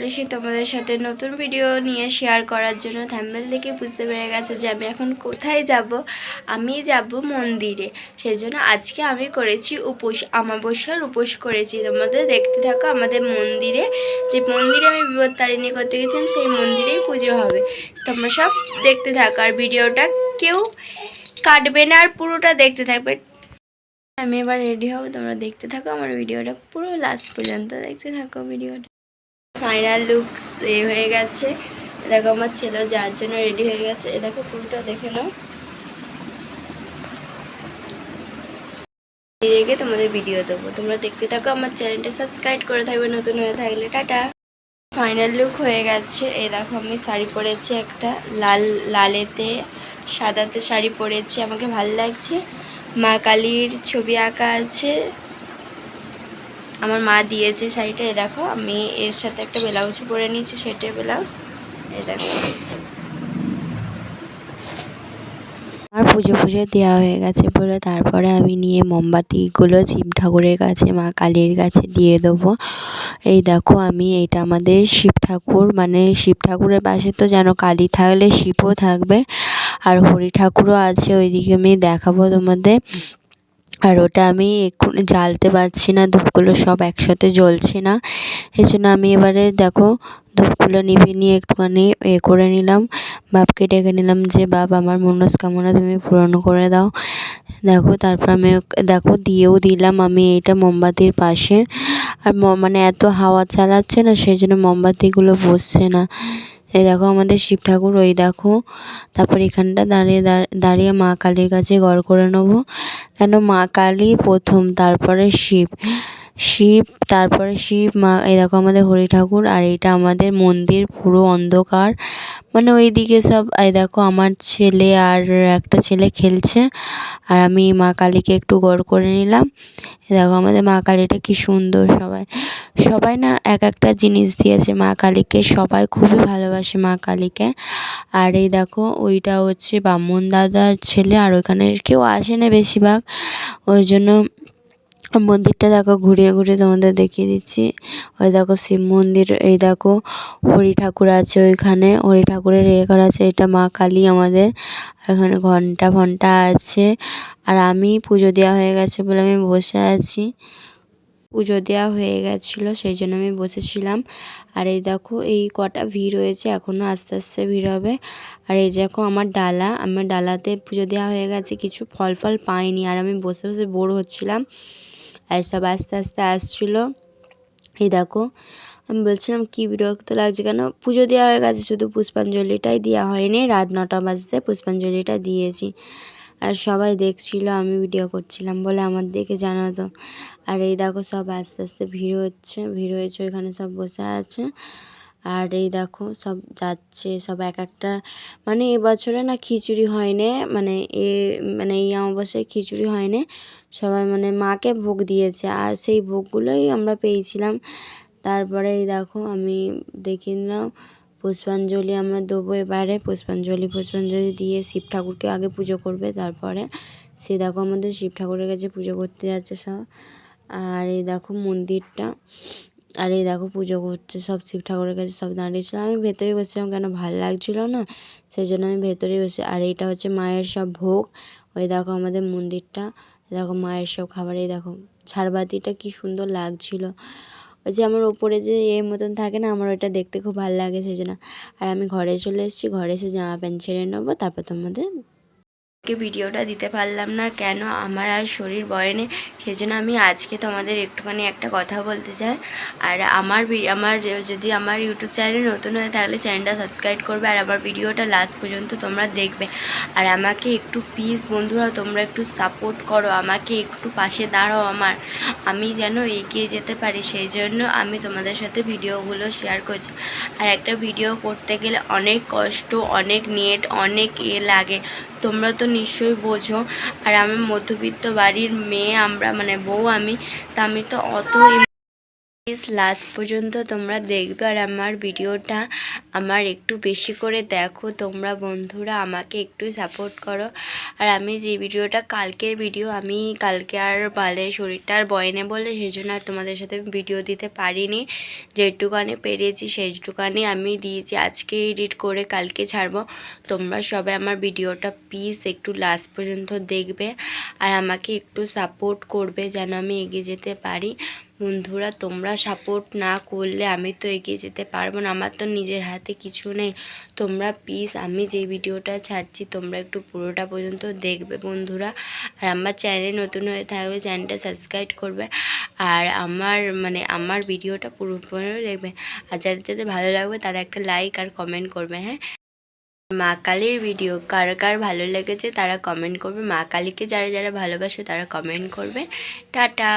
চলে এসেছি তোমাদের সাথে নতুন ভিডিও নিয়ে শেয়ার করার জন্য। থ্যাম্বেল দেখে বুঝতে পেরে গেছো যে আমি এখন কোথায় যাব? আমি যাব মন্দিরে। সেই জন্য আজকে আমি করেছি উপোস আমাবস্যার উপোস করেছি। তোমাদের দেখতে থাকো আমাদের মন্দিরে। যে মন্দিরে আমি বিপদ তারিণী করতে গেছিলাম, সেই মন্দিরেই পুজো হবে। তোমরা সব দেখতে থাকো। আর ভিডিওটা কেউ কাটবে না, আর পুরোটা দেখতে থাকবে। আমি এবার রেডি হব। তোমরা দেখতে থাকো আমার ভিডিওটা পুরো লাস্ট পর্যন্ত। দেখতে থাকো ভিডিওটা। ফাইনাল লুকস এ হয়ে গেছে। দেখো আমার ছেলে যার জন্য রেডি হয়ে গেছে। এ দেখো পুরোটা দেখে নাও। রেখে তোমাদের ভিডিও দেবো। তোমরা দেখতে থাকো, আমার চ্যানেলটা সাবস্ক্রাইব করে থাকবে নতুন হয়ে থাকলে। টাটা। ফাইনাল লুক হয়ে গেছে। এই দেখো আমি শাড়ি পরেছি একটা লাল, লালেতে সাদাতে শাড়ি পরেছি। আমাকে ভালো লাগছে। মা কালীর ছবি আঁকা আছে। আমার মা দিয়েছে শাড়িটা এ দেখো আমি এর সাথে একটা ব্লাউজ পরে নিয়েছি, সেটের ব্লাউজ, এই দেখো। আমার পুজো পুজো দেওয়া হয়ে গেছে বলে তারপরে আমি নিয়ে মোমবাতিগুলো শিব ঠাকুরের কাছে, মা কালীর কাছে দিয়ে দেবো। এই দেখো আমি এটা আমাদের শিব ঠাকুর মানে শিব ঠাকুরের পাশে তো যেন কালী থাকলে শিবও থাকবে, আর হরি ঠাকুরও আছে, ওইদিকে আমি দেখাবো তোমাদের। আর ওটা আমি এক্ষুনি জ্বালতে পারছি না, ধূপগুলো সব একসাথে জ্বলছে না। এই জন্য আমি এবারে দেখো ধূপগুলো নিভিয়ে নিয়ে একটুখানি এ করে নিলাম। বাপকে ডেকে নিলাম যে, বাপ, আমার মনস্কামনা তুমি পূরণ করে দাও। দেখো, তারপর আমি দেখো দিয়েও দিলাম আমি এইটা মোমবাতির পাশে। আর মানে এত হাওয়া চালাচ্ছে না, সেই জন্য মোমবাতিগুলো বসছে না। এই দেখো আমাদের শিব ঠাকুর, ওই দেখো। তারপর এখানটা দাঁড়িয়ে দাঁড়- দাঁড়িয়ে মা কালীর কাছে গড় করে নেব। কেন মা কালী প্রথম, তারপরে শিব। শিব, তারপরে শিব, মা দেখো আমাদের হরি ঠাকুর আর এইটা আমাদের মন্দির, পুরো অন্ধকার। মানে ওইদিকে সব, এই দেখো আমার ছেলে আর একটা ছেলে খেলছে আর আমি মা কালীকে একটু গড় করে নিলাম। এই দেখো আমাদের মা কালীটা কি সুন্দর সবাই। সবাই না এক একটা জিনিস দিয়েছে। মা কালীকে সবাই খুবই ভালোবাসে, মা কালীকে। আর এই দেখো ওইটা হচ্ছে বামুন দাদার ছেলে আর ওখানে কেউ আসে না বেশিরভাগ। ওই জন্য মন্দিরটা দেখো, ঘুরিয়ে ঘুরিয়ে তোমাদের দেখিয়ে দিচ্ছি। ওই দেখো শিব মন্দির, এই দেখো হরি ঠাকুর আছে ওইখানে। হরি ঠাকুরের ইয়ে করা আছে, এটা মা কালী আমাদের। এখানে ঘণ্টা ফন্টা আছে। আর আমি পুজো দেওয়া হয়ে গেছে বলে আমি বসে আছি। পুজো দেওয়া হয়ে গেছিল, সেই জন্য আমি বসেছিলাম। আর এই দেখো, এই কটা ভিড় হয়েছে এখনও আস্তে আস্তে ভিড় হবে। আর এই দেখো আমার ডালা, আমার ডালাতে পুজো দেওয়া হয়ে গেছে, কিছু ফল ফল পাইনি। আর আমি বসে বসে বোর হচ্ছিলাম। আর সব আস্তে আস্তে আসছিল। এই দেখো, আমি বলছিলাম, কী বিরক্ত লাগছে কেন? পুজো দেওয়া হয়ে গেছে, শুধু পুষ্পাঞ্জলিটাই দেওয়া হয়নি। রাত নটা বাজতে পুষ্পাঞ্জলিটা দিয়েছি। আর সবাই দেখছিল, আমি ভিডিও করছিলাম বলে আমার দেখে জানাতো আর এই দেখো, সব আস্তে আস্তে ভিড় হচ্ছে, ভিড় হয়েছে, ওইখানে সব বসে আছে। আর এই দেখো সব যাচ্ছে, সব এক একটা। মানে এবছরে না খিচুড়ি হয়নি মানে এ মানে এই অমাবস্যায় খিচুড়ি হয়নি। সবাই মানে মাকে ভোগ দিয়েছে আর সেই ভোগগুলোই আমরা পেয়েছিলাম। তারপরে এই দেখো আমি দেখে নিলাম পুষ্পাঞ্জলি আমরা দেবো এবারে। পুষ্পাঞ্জলি পুষ্পাঞ্জলি দিয়ে শিব ঠাকুরকে আগে পুজো করবে, তারপরে সে দেখো আমাদের শিব ঠাকুরের কাছে পুজো করতে যাচ্ছে সব। আর এই দেখো মন্দিরটা আর এই দেখো পুজো করছে, সব শিব ঠাকুরের কাছে সব দাঁড়িয়েছিলাম। আমি ভেতরে বসেছিলাম কেন ভালো লাগছিল না? সেই জন্য আমি ভেতরেই বসে আর এইটা হচ্ছে মায়ের সব ভোগ। ওই দেখো আমাদের মন্দিরটা। দেখো মায়ের সব খাবার। এই দেখো ঝাড়বাতিটা কি সুন্দর লাগছিল। ওই যে আমার ওপরে যে এর মতন থাকে না, আমার ওটা দেখতে খুব ভালো লাগে সেই জন্য। আর আমি ঘরে চলে এসেছি, ঘরে এসে জামা প্যান্ট ছেড়ে নেব, তারপর তোমাদের আজকে ভিডিওটা দিতে পারলাম না, কেন আমার আর শরীর বয়নে সেই জন্য আমি আজকে তোমাদের একটুখানি একটা কথা বলতে চাই। আর আমার আমার যদি আমার ইউটিউব চ্যানেল নতুন হয়, তাহলে চ্যানেলটা সাবস্ক্রাইব করবে, আর আমার ভিডিওটা লাস্ট পর্যন্ত তোমরা দেখবে। আর আমাকে একটু প্লিজ বন্ধুরা, তোমরা একটু সাপোর্ট করো, আমাকে একটু পাশে দাঁড়াও আমার। আমি যেন এগিয়ে যেতে পারি সেই জন্য আমি তোমাদের সাথে ভিডিওগুলো শেয়ার করছি। আর একটা ভিডিও করতে গেলে অনেক কষ্ট, অনেক নেট অনেক এ লাগে। তোমরা তো নিশ্চয়ই বোঝো। আর আমি মধ্যবিত্ত বাড়ির মেয়ে আমরা মানে বউ আমি, তা আমি তো অত প্লিজ লাস্ট পর্যন্ত তোমরা দেখবে আর আমার ভিডিওটা আমার একটু বেশি করে দেখো। তোমরা বন্ধুরা আমাকে একটু সাপোর্ট করো। আর আমি যে ভিডিওটা কালকের ভিডিও আমি কালকে আর পালে শরীরটা আর বয়নে বলে সেই জন্য আর তোমাদের সাথে ভিডিও দিতে পারিনি। যেটুকানি পেরেছি সেইটুকানি আমি দিয়েছি। আজকে এডিট করে কালকে ছাড়বো। তোমরা সবাই আমার ভিডিওটা প্লিজ একটু লাস্ট পর্যন্ত দেখবে। আর আমাকে একটু সাপোর্ট করবে যেন আমি এগিয়ে যেতে পারি। বন্ধুরা, তোমরা সাপোর্ট না করলে আমি তো এগিয়ে যেতে পারব না। আমার তো নিজের হাতে কিছু নেই। তোমরা প্লিজ আমি যে ভিডিওটা ছাড়ছি, তোমরা একটু পুরোটা পর্যন্ত দেখবে বন্ধুরা। আর আমার চ্যানেল নতুন হয়ে থাকবে চ্যানেলটা সাবস্ক্রাইব করবে। আর আমার মানে আমার ভিডিওটা পুরোপুরি দেখবে। আর যাদের যাদের ভালো লাগবে তারা একটা লাইক আর কমেন্ট করবে হ্যাঁ? মা কালীর ভিডিও কার কার ভালো লেগেছে তারা কমেন্ট করবে। মা কালীকে যারা যারা ভালোবাসে তারা কমেন্ট করবে। টাটা!